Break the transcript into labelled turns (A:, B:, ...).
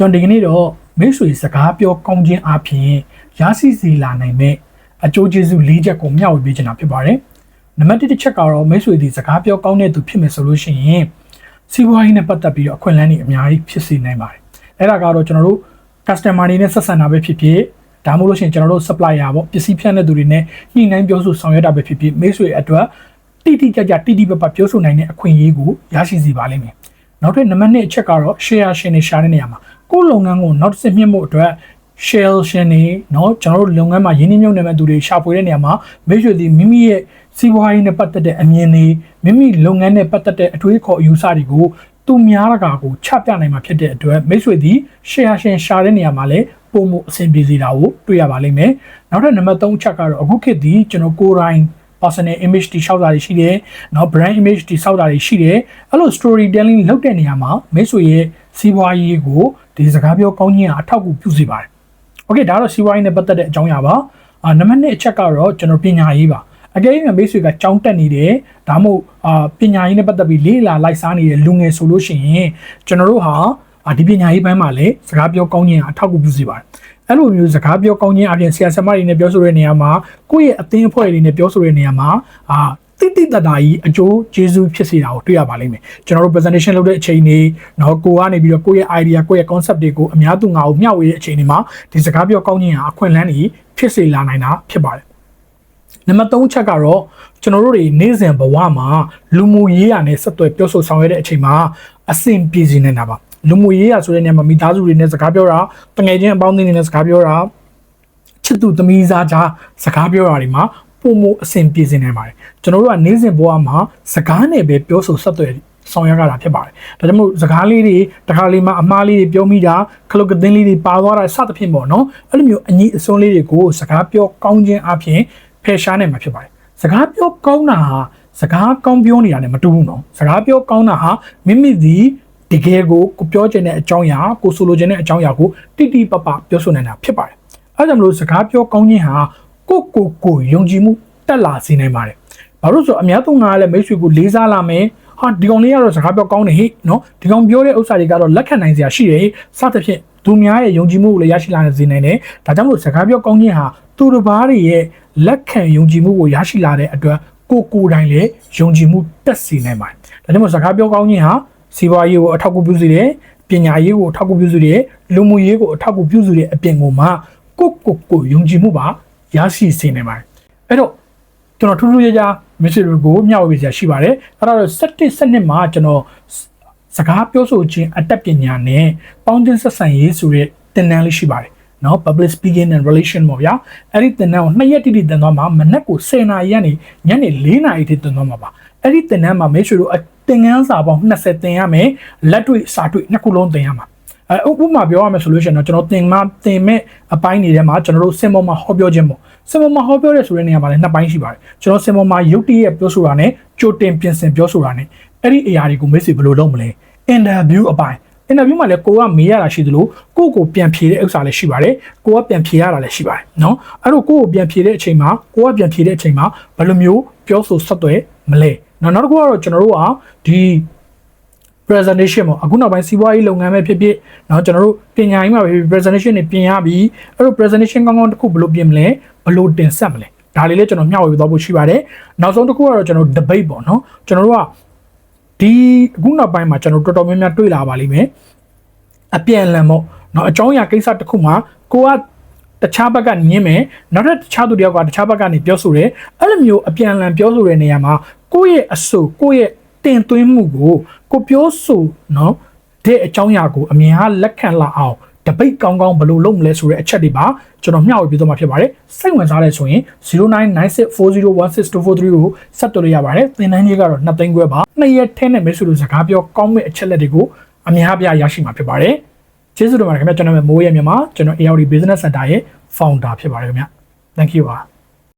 A: ကျွန်တော်ဒီကနေ့တော့မိတ်ဆွေစကားပြောကောင်းခြင်းအပြင်ရရှိစီလာနိုင်မဲ့အကျိုးကျေးဇူး၄ချက်ကိုမျှဝေပေးချင်တာဖြစ်ပါတယ်နံပါတ်1တစ်ချက်ကတော့မိတ်ဆွေဒီစကားပြောကောင်းတဲ့သူဖြစ်မယ်ဆိုလို့ရှိရင်စီးပွားရေးနဲ့ပတ်သက်ပြီးတော့အခွင့်အလမ်းတွေအများကြီးဖြစ်စေနိုင်ပါတယ်အဲ့ဒါကတော့ကျွန်တော်တို့ customer တွေနဲ့ဆက်ဆံတာပဲဖြစ်ဖြစ်ဒါမှမဟုတ်လို့ရှိရင်ကျွန်တော်တို့ supplier ပေါ့ပစ္စည်းဖြန့်တဲ့သူတွေနဲ့ညှိနှိုင်းပြောဆိုဆောင်ရွက်တာပဲဖြစ်ဖြစ်မိတ်ဆွေအတွက်တိတိကျကျတိတိပပပြောဆိုနိုင်တဲ့အခွင့်အရေးကိုရရှိစေပါလိမ့်မယ်နောက်ထပ်နံပါတ်2အချက်ကတော့ share ရှင်တွေရှာတဲ့နေရာမှာ ကိုယ်လုပ်ငန်းကိုနောက်တစ်ဆင့်မြင့်ဖို့အတွက် share ရှင်တွေเนาะကျွန်တော်တို့လုပ်ငန်းမှာရင်းနှီးမြှုပ်နှံမဲ့သူတွေရှာဖွေတဲ့နေရာမှာမိတ်ဆွေဒီမိမိရဲ့စီးပွားရေးနဲ့ပတ်သက်တဲ့အမြင်တွေမိမိလုပ်ငန်းနဲ့ပတ်သက်တဲ့အတွေးခေါ်အယူဆတွေကိုသူများတကာကိုချပြနိုင်မှာဖြစ်တဲ့အတွက်မိတ်ဆွေဒီ share ရှင်ရှာတဲ့နေရာမှာလည်းပုံမှုအဆင်ပြေစေတာကိုတွေ့ရပါလိမ့်မယ်နောက်ထပ်နံပါတ်3ချက်ကတော့အခုခေတ်ဒီကျွန်တော်ကိုယ်တိုင် personal image တိဆောက်တာတွေရှိတယ်เนาะ brand image တိဆောက်တာတွေရှိတယ်အဲ့လို storytelling လုပ်တဲ့နေရာမှာမိတ်ဆွေရဲ့ စီးပွားရေးကိုဒီစကားပြောကောင်းခြင်းအထောက်အကူပြုစေပါတယ် okay ဒါတော့စီးပွားရေးနဲ့ပတ်သက်တဲ့အကြောင်းအရာပါအာနံပါတ်1အချက်ကတော့ကျွန်တော်ပညာရေးပါအကယ်၍မိတ်ဆွေကကြောင်းတက်နေတယ်ဒါမှမဟုတ်အာပညာရေးနဲ့ပတ်သက်ပြီးလေးလာလိုက်စားနေတဲ့လူငယ်ဆိုလို့ရှိရင်ကျွန်တော်တို့ဟာအာဒီပညာရေးပိုင်းမှာလည်းစကားပြောကောင်းခြင်းအထောက်အကူပြုစေပါတယ်အဲ့လိုမျိုးစကားပြောကောင်းခြင်းအပြင်ဆရာဆရာမတွေနဲ့ပြောဆိုတဲ့နေရာမှာကိုယ့်ရဲ့အသင်းအဖွဲ့တွေနဲ့ပြောဆိုတဲ့နေရာမှာအာ တိတိတတ်တာကြီးအကျိုးကျေးဇူးဖြစ်စေတာကိုတွေ့ရပါလိမ့်မယ်ကျွန်တော်တို့ presentation လုပ်တဲ့အချိန်တွေနော်ကိုကနေပြီးတော့ကိုယ့်ရဲ့ idea ကိုယ့်ရဲ့ concept တွေကိုအများသူငါကိုမျှဝေတဲ့အချိန်တွေမှာဒီစကားပြောကောင်းခြင်းဟာအခွင့်အလမ်းတွေဖြစ်စေလာနိုင်တာဖြစ်ပါတယ်နံပါတ်3ချက်ကတော့ကျွန်တော်တို့တွေနေ့စဉ်ဘဝမှာလူမှုရေးရာနဲ့ဆက်သွယ်ပြောဆိုဆောင်ရွက်တဲ့အချိန်မှာအဆင်ပြေစေနေတာပါလူမှုရေးရာဆိုတဲ့နေရာမှာမိသားစုတွေနဲ့စကားပြောတာတငယ်ချင်းအပေါင်းအသင်းတွေနဲ့စကားပြောတာချစ်သူသမီးစားကြားစကားပြောတာတွေမှာ ပုံမအဆင်ပြေစေနိုင်ပါတယ်ကျွန်တော်တို့ကနေ့စဉ်ဘဝမှာစကားနဲ့ပဲပြောဆိုဆက်သွယ်ဆောင်ရွက်ရတာဖြစ်ပါတယ်ဒါကြောင့်မို့စကားလေးတွေတခါလေးမှအမားလေးတွေပြောမိတာခလုတ်ကသင်းလေးတွေပါသွားတာစသဖြင့်ပေါ့နော်အဲ့လိုမျိုးအညီအစွန်းလေးတွေကိုစကားပြောကောင်းခြင်းအပြင်ဖယ်ရှားနိုင်မှာဖြစ်ပါတယ်စကားပြောကောင်းတာဟာစကားကောင်းပြောနေတာနဲ့မတူဘူးနော်စကားပြောကောင်းတာဟာမိမိဒီတကယ်ကိုကိုပြောချင်တဲ့အကြောင်းအရာကိုဆိုလိုချင်တဲ့အကြောင်းအရာကိုတိတိပပပြောဆိုနိုင်တာဖြစ်ပါတယ်အဲဒါကြောင့်မလို့စကားပြောကောင်းခြင်းဟာ ကိုကိုကိုယုံကြည်မှုတက်လာစေနိုင်ပါတယ်ဘာလို့ဆိုအများသုံးကလည်းမိတ်ဆွေကိုလေးစားလာမယ်ဟာဒီကောင်လေးကတော့စကားပြောကောင်းတယ်ဟိနော်ဒီကောင်ပြောတဲ့ဥစ္စာတွေကတော့လက်ခံနိုင်စရာရှိတယ်စသဖြင့်သူများရဲ့ယုံကြည်မှုကိုလည်းရရှိလာစေနိုင်တယ်ဒါကြောင့်မို့စကားပြောကောင်းခြင်းဟာသူတို့ဘာတွေရဲ့လက်ခံယုံကြည်မှုကိုရရှိလာတဲ့အတွက်ကိုကိုယ်တိုင်လည်းယုံကြည်မှုတက်စေနိုင်ပါတယ်ဒါကြောင့်မို့စကားပြောကောင်းခြင်းဟာစီးပွားရေးကိုအထောက်အကူပြုစေတယ်ပညာရေးကိုအထောက်အကူပြုစေတယ်လူမှုရေးကိုအထောက်အကူပြုစေတဲ့အပြင်ကိုမှကိုကိုကိုယုံကြည်မှုပါ ရရှိစေနိုင်ပါတယ်အဲ့တော့ကျွန်တော်ထူးထူးခြားခြား message တွေကိုမျှဝေပေးစရာရှိပါတယ်အဲ့ဒါတော့7 7မှာကျွန်တော်စကားပြောဆိုခြင်းအတတ်ပညာနဲ့ပေါင်းတင်ဆက်ဆံရေးဆိုတဲ့သင်တန်းလေးရှိပါတယ်နော် public speaking and relation ပေါ့ဗျာအဲ့ဒီသင်တန်းကိုနှစ်ရက်တိတိသင်သွားမှာမနက်ကို10နာရီကနေညနေ4နာရီထိသင်သွားမှာပါအဲ့ဒီသင်တန်းမှာမိတ်ဆွေတို့သင်ခန်းစာပေါင်း20သင်ရမယ်လက်တွေ့စာတွေ့နှစ်ခုလုံးသင်ရမှာ အဲဥပမာပြောရမယ်ဆိုလို့ရှိရင်တော့ကျွန်တော်သင်မှာသင်မဲ့အပိုင်းတွေထဲမှာကျွန်တော်တို့စင်ပေါ်မှာဟောပြောခြင်းပေါ့စင်ပေါ်မှာဟောပြောရဲဆိုတဲ့နေရာမှာလည်းနှစ်ပိုင်းရှိပါတယ်ကျွန်တော်စင်ပေါ်မှာရုပ်တရက်ပြောဆိုတာနဲ့ကြိုတင်ပြင်ဆင်ပြောဆိုတာနဲ့အဲ့ဒီအရာတွေကိုမိတ်ဆွေဘယ်လိုလုပ်မလဲ interview အပိုင်း interview မှာလည်းကိုကမေးရတာရှိသလိုကိုကိုပြန်ဖြေတဲ့ဥစ္စာလည်းရှိပါတယ်ကိုကပြန်ဖြေရတာလည်းရှိပါတယ်เนาะအဲ့တော့ကိုကိုပြန်ဖြေတဲ့အချိန်မှာကိုကပြန်ဖြေတဲ့အချိန်မှာဘယ်လိုမျိုးပြောဆိုဆက်သွယ်မလဲเนาะနောက်တစ်ခုကတော့ကျွန်တော်တို့ကဒီ presentation ပေါ့အခုနောက်ပိုင်းစီးပွားရေးလုပ်ငန်းပဲဖြစ်ဖြစ်เนาะကျွန်တော်တို့ပညာရေးမှာပဲ presentation တွေပြင်ရပြီးအဲ့လို presentation ကောင်းကောင်းတစ်ခုဘယ်လိုပြင်မလဲဘယ်လိုတင်ဆက်မလဲဒါလေးလည်းကျွန်တော်မျှဝေသွားဖို့ရှိပါတယ်နောက်ဆုံးတစ်ခုကတော့ကျွန်တော် debate ပေါ့เนาะကျွန်တော်တို့ကဒီအခုနောက်ပိုင်းမှာကျွန်တော်တော်တော်များများတွေ့လာပါလိမ့်မယ်အပြန်အလှန်ပေါ့เนาะအကြောင်းအရာကိစ္စတစ်ခုမှာကိုကတခြားဘက်ကညင်းမယ်နောက်ထပ်တခြားသူတယောက်ကတခြားဘက်ကနေပြောဆိုတယ်အဲ့လိုမျိုးအပြန်အလှန်ပြောဆိုတဲ့နေရာမှာကိုယ့်ရဲ့အဆိုကိုယ့်ရဲ့ တင်သွင်းမှုကိုကိုပြောဆိုနော်တဲ့အကြောင်းအရာကိုအမြင်အားလက်ခံလာအောင်တပိတ်ကောင်းကောင်းဘယ်လိုလုပ်မလဲဆိုတဲ့အချက်တွေပါကျွန်တော်မျှဝေပေးသွားမှာဖြစ်ပါတယ်စိတ်ဝင်စားလဲဆိုရင်0996401623ကိုဆက်သွယ်ရပါတယ်သင်တန်းကြီးကတော့2သိန်းခွဲပါနှစ်ရက်ထဲနဲ့မဲဆိုလို့စကားပြောကောင်းမဲ့အချက်လက်တွေကိုအများအပြားရရှိမှာဖြစ်ပါတယ်ကျေးဇူးတင်ပါတယ်ခင်ဗျာကျွန်တော်မိုးရမြန်မာကျွန်တော် AOD Business Center ရဲ့ founder ဖြစ်ပါတယ်ခင်ဗျာ thank you ပါ